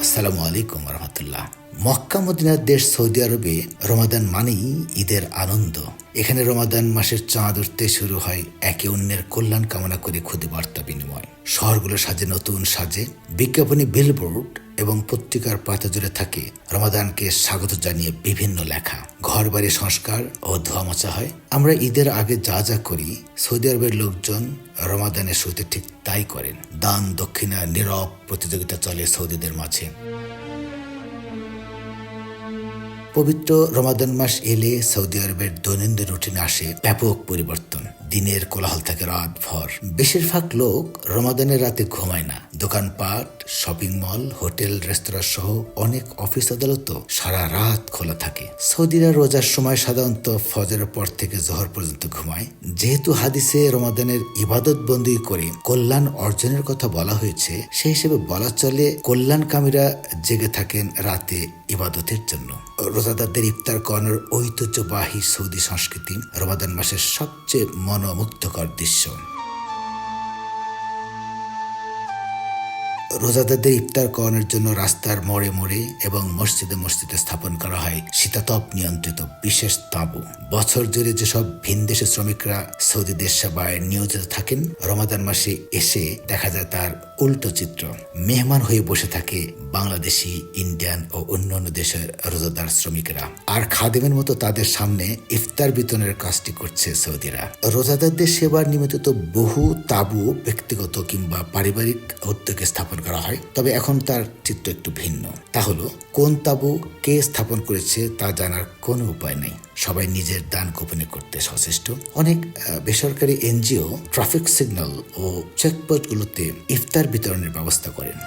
আলাইকুম রহমতুল্লাহ মক্কা মদিনার দেশ সৌদি আরবে রমাদান মানেই ঈদের আনন্দ। এখানে রমাদান মাসের চাঁদ উঠতে শুরু হয় একে অন্যের কল্যাণ কামনা করে ক্ষুদে বার্তা বিনিময়। শহরগুলো সাজে নতুন সাজে। বিজ্ঞাপনী বিলবোর্ড এবং পত্রিকার পাতা জুড়ে থাকে রমাদানকে স্বাগত জানিয়ে বিভিন্ন লেখা। ঘর বাড়ি সংস্কার ও ধোয়া মোছা হয়। আমরা ঈদের আগে যা যা করি, সৌদি আরবের লোকজন রমাদানের শুরুতে ঠিক তাই করেন। দান, দক্ষিণা, নীরব প্রতিযোগিতা চলে সৌদিদের মাঝে। পবিত্র রমাদান মাস এলে সৌদি আরবের দৈনন্দিন রুটিনে আসে ব্যাপক পরিবর্তন। দিনের কোলাহল থাকে রাত ভর। বেশিরভাগ লোক রমাদানের রাতে ঘুমায় না। দোকানপাট শপিং মল হোটেল, রেস্তোরাঁ সহ অনেক অফিস আদালতও সারা রাত খোলা থাকে। সৌদিরা রোজার সময় সাধারণত ফজরের পর থেকে জোহর পর্যন্ত ঘুমায়। যেহেতু হাদিসে রমাদানের ইবাদত বন্দী করে কল্যাণ অর্জনের কথা বলা হয়েছে, সেই হিসেবে বলা চলে কল্যাণকামীরা জেগে থাকেন রাতে ইবাদতের জন্য। রোজাদারদের ইফতার করানোর ঐতিহ্যবাহী সৌদি সংস্কৃতি রমাদান মাসের সবচেয়ে মনোমুগ্ধকর দৃশ্য। রোজাদারদের ইফতার করানোর জন্য রাস্তার মোড়ে মোড়ে এবং মসজিদে মসজিদে স্থাপন করা হয় শীতাতপ নিয়ন্ত্রিত বিশেষ তাঁবু। বছর জুড়ে যেসব ভিনদেশি শ্রমিকরা সৌদি দেশ সেবায় নিয়োজিত থাকেন, রমাদান মাসে এসে দেখা যায় তার উল্টো চিত্র। মেহমান হয়ে বসে থাকে বাংলাদেশি, ইন্ডিয়ান ও অন্যান্য দেশের রোজাদার শ্রমিকরা। আর খাদেমের মতো তাদের সামনে ইফতার বিতরণের কাজটি করছে সৌদিরা। রোজাদারদের সেবার নিমিত্ত বহু তাবু ব্যক্তিগত কিংবা পারিবারিক উদ্যোগে স্থাপন করা হয়। তবে এখন তার চিত্র একটু ভিন্ন। তা হলো, কোন তাবু কে স্থাপন করেছে তা জানার কোনো উপায় নেই। সবাই নিজের দান গোপনে করতে সচেষ্ট। অনেক বেসরকারি এনজিও ট্রাফিক সিগন্যাল ও চেকপোস্টগুলোতে ইফতার বিতরণের ব্যবস্থা করেন।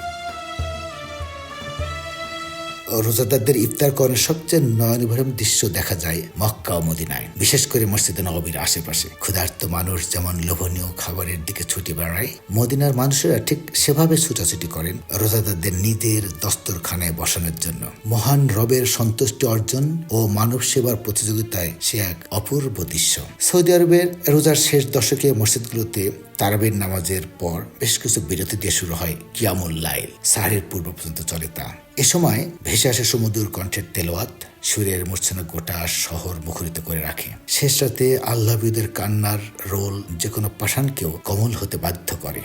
রোজাদারদের ইফতার করার সবচেয়ে নয়নভরম দৃশ্য দেখা যায় মক্কা ও মদিনায়। বিশেষ করে মসজিদে নবীর আশেপাশে। ক্ষুধার্ত মানুষ যেমন লোভনীয় খাবারের দিকে ছুটি বেড়ায়, মদিনার মানুষেরা ঠিক সেভাবে ছুটাছুটি করেন রোজাদারদের নিজের দস্তরখানায় বসানোর জন্য। মহান রবের সন্তুষ্টি অর্জন ও মানব সেবার প্রতিযোগিতায় সে এক অপূর্ব দৃশ্য। সৌদি আরবের রোজার শেষ দশকে মসজিদগুলোতে তারাবির নামাজের পর বেশ কিছু বিরতি দিয়ে শুরু হয় কিয়ামুল লাইল। সাহারের পূর্ব পর্যন্ত চলে তা। এ সময় ভেসে আসে সমুদ্র কণ্ঠের তেলোয়াত সুরের মূর্ছনা গোটা শহর মুখরিত করে রাখে। শেষ রাতে আল্লাহবিদের কান্নার রোল যে কোনো পাষাণকেও কমল হতে বাধ্য করে।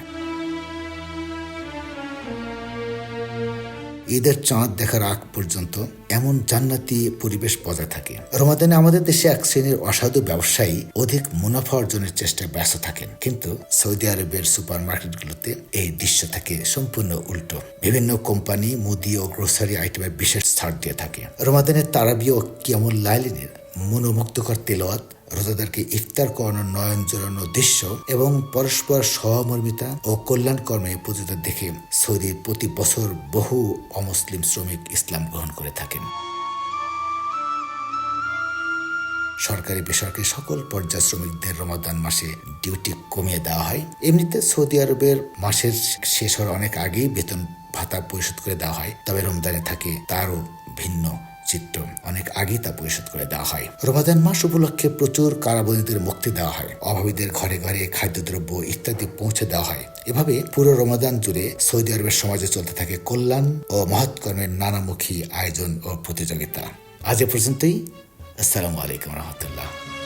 ঈদের চাঁদ দেখার আগ পর্যন্ত এমন জান্নাতি পরিবেশ বজায় থাকে। রমাদানে আমাদের দেশে এক শ্রেণির অসাধু ব্যবসায়ী অধিক মুনাফা অর্জনের চেষ্টায় ব্যস্ত থাকেন। কিন্তু সৌদি আরবের সুপার মার্কেটগুলোতে এই দৃশ্য থাকে সম্পূর্ণ উল্টো। বিভিন্ন কোম্পানি, মুদি ও গ্রোসারি আইটেমে বিশেষ ছাড় দিয়ে থাকে। রমাদানের তারাবি ও কিয়ামুল লাইলিনের মনোমুগ্ধকর তেলোয়াত রোজাদারকে ইফতার করানোর নয়ন জোরানো দৃশ্য এবং পরস্পর সহমর্মিতা ও কল্যাণ কর্মে পূজিত দেখে সৌদির প্রতি বছর বহু অমুসলিম শ্রমিক ইসলাম গ্রহণ করে থাকেন। সরকারি বেসরকারি সকল পর্যায় শ্রমিকদের রমাদান মাসে ডিউটি কমিয়ে দেওয়া হয়। এমনিতে সৌদি আরবের মাসের শেষ হওয়ার অনেক আগেই বেতন ভাতা পরিশোধ করে দেওয়া হয়। তবে রমদানে থাকে তারও ভিন্ন চিত্র অনেক আগে তা পরিশোধ করে দেওয়া হয়। রমাদান মাস উপলক্ষে প্রচুর কারাবন্দীদের মুক্তি দেওয়া হয়। অভাবীদের ঘরে ঘরে খাদ্যদ্রব্য ইত্যাদি পৌঁছে দেওয়া হয়। এভাবে পুরো রমাদান জুড়ে সৌদি আরবের সমাজে চলতে থাকে কল্যাণ ও মহৎকর্মের নানামুখী আয়োজন ও প্রতিযোগিতা। আজ এ পর্যন্তই। আসসালামু আলাইকুম রহমতুল্লাহ।